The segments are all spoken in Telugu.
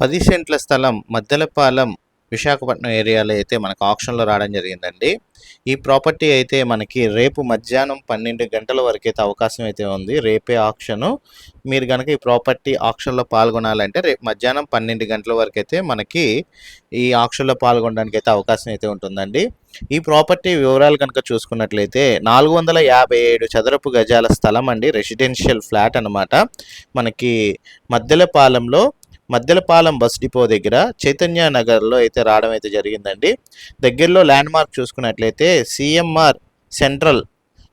పది సెంట్ల స్థలం మద్దెలపాలెం విశాఖపట్నం ఏరియాలో అయితే మనకు ఆప్షన్లో రావడం జరిగిందండి. ఈ ప్రాపర్టీ అయితే మనకి రేపు మధ్యాహ్నం పన్నెండు గంటల వరకు అయితే అవకాశం అయితే ఉంది. రేపే ఆప్షను. మీరు కనుక ఈ ప్రాపర్టీ ఆప్షన్లో పాల్గొనాలంటే రేపు మధ్యాహ్నం పన్నెండు గంటల వరకు అయితే మనకి ఈ ఆప్షన్లో పాల్గొనడానికి అయితే అవకాశం అయితే ఉంటుందండి. ఈ ప్రాపర్టీ వివరాలు కనుక చూసుకున్నట్లయితే నాలుగు వందల యాభై ఏడు చదరపు గజాల స్థలం అండి. రెసిడెన్షియల్ ఫ్లాట్ అనమాట మనకి మద్దెలపాలెంలో మధ్యలపాలెం బస్ డిపో దగ్గర చైతన్య నగర్లో అయితే రావడం అయితే జరిగిందండి. దగ్గరలో ల్యాండ్ మార్క్ చూసుకున్నట్లయితే సిఎంఆర్ సెంట్రల్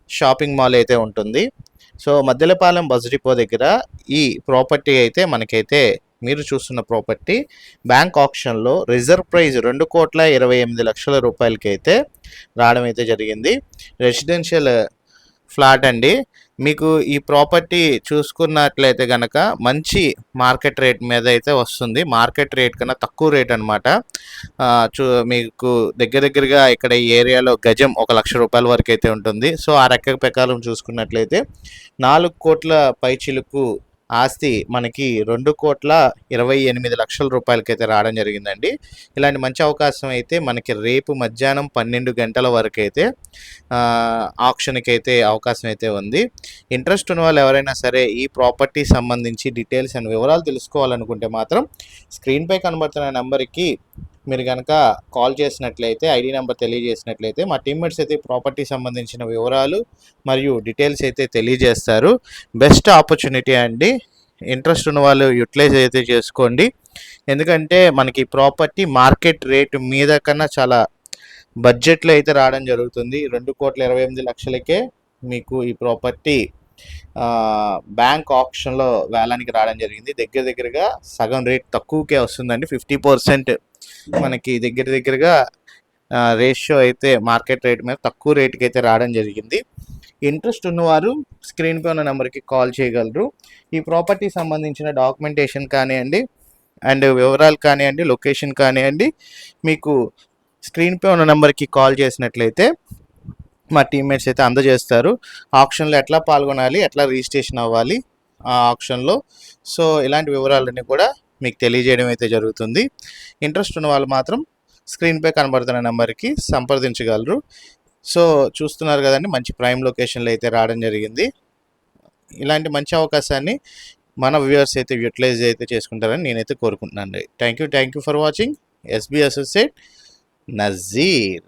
షాపింగ్ మాల్ అయితే ఉంటుంది. సో మధ్యలపాలెం బస్ డిపో దగ్గర ఈ ప్రాపర్టీ అయితే మనకైతే మీరు చూస్తున్న ప్రాపర్టీ బ్యాంక్ ఆప్షన్లో రిజర్వ్ ప్రైజ్ రెండు కోట్ల ఇరవై ఎనిమిది లక్షల రూపాయలకి అయితే రావడం అయితే జరిగింది. రెసిడెన్షియల్ ఫ్లాట్ అండి. మీకు ఈ ప్రాపర్టీ చూసుకున్నట్లయితే కనుక మంచి మార్కెట్ రేట్ మీద అయితే వస్తుంది. మార్కెట్ రేట్ కన్నా తక్కువ రేట్ అనమాట చూ మీకు దగ్గర దగ్గరగా ఇక్కడ ఈ ఏరియాలో గజం ఒక లక్ష రూపాయల వరకు అయితే ఉంటుంది. సో ఆ రెక్క ప్రకారం చూసుకున్నట్లయితే నాలుగు కోట్ల పైచిలుకు ఆస్తి మనకి రెండు కోట్ల ఇరవై ఎనిమిది లక్షల రూపాయలకైతే రావడం జరిగిందండి. ఇలాంటి మంచి అవకాశం అయితే మనకి రేపు మధ్యాహ్నం పన్నెండు గంటల వరకు అయితే ఆప్షన్కి అయితే అవకాశం అయితే ఉంది. ఇంట్రెస్ట్ ఉన్న వాళ్ళు ఎవరైనా సరే ఈ ప్రాపర్టీ సంబంధించి డీటెయిల్స్ అండ్ వివరాలు తెలుసుకోవాలనుకుంటే మాత్రం స్క్రీన్పై కనబడుతున్న నెంబర్కి మీరు కనుక కాల్ చేసినట్లయితే ఐడి నెంబర్ తెలియజేసినట్లయితే మా టీమ్మేట్స్ అయితే ప్రాపర్టీ సంబంధించిన వివరాలు మరియు డీటెయిల్స్ అయితే తెలియజేస్తారు. బెస్ట్ ఆపర్చునిటీ అండి. ఇంట్రెస్ట్ ఉన్న వాళ్ళు యూటిలైజ్ అయితే చేసుకోండి. ఎందుకంటే మనకి ప్రాపర్టీ మార్కెట్ రేటు మీద కన్నా చాలా బడ్జెట్లో అయితే రావడం జరుగుతుంది. రెండు కోట్ల ఇరవై ఎనిమిది లక్షలకే మీకు ఈ ప్రాపర్టీ బ్యాంక్ ఆప్షన్లో వేలానికి రావడం జరిగింది. దగ్గర దగ్గరగా సగం రేట్ తక్కువకే వస్తుందండి. ఫిఫ్టీ పర్సెంట్ మనకి దగ్గర దగ్గరగా రేషియో అయితే మార్కెట్ రేట్ మీద తక్కువ రేటుకి అయితే రావడం జరిగింది. ఇంట్రెస్ట్ ఉన్నవారు స్క్రీన్పై ఉన్న నెంబర్కి కాల్ చేయగలరు. ఈ ప్రాపర్టీ సంబంధించిన డాక్యుమెంటేషన్ కానివ్వండి అండ్ వివరాలు కానివ్వండి లొకేషన్ కానివ్వండి మీకు స్క్రీన్పై ఉన్న నెంబర్కి కాల్ చేసినట్లయితే మా టీమ్మేట్స్ అయితే అందజేస్తారు. ఆప్షన్లో ఎట్లా పాల్గొనాలి ఎట్లా రిజిస్ట్రేషన్ అవ్వాలి ఆ ఆప్షన్లో. సో ఇలాంటి వివరాలన్నీ కూడా మీకు తెలియజేయడం అయితే జరుగుతుంది. ఇంట్రెస్ట్ ఉన్న వాళ్ళు మాత్రం స్క్రీన్పై కనబడుతున్న నెంబర్కి సంప్రదించగలరు. సో చూస్తున్నారు కదండి మంచి ప్రైమ్ లొకేషన్లో అయితే రావడం జరిగింది. ఇలాంటి మంచి అవకాశాన్ని మన వ్యూవర్స్ అయితే యూటిలైజ్ అయితే చేసుకుంటారని నేనైతే కోరుకుంటున్నాను. Thank you thank you for watching. SB associate Nazeer.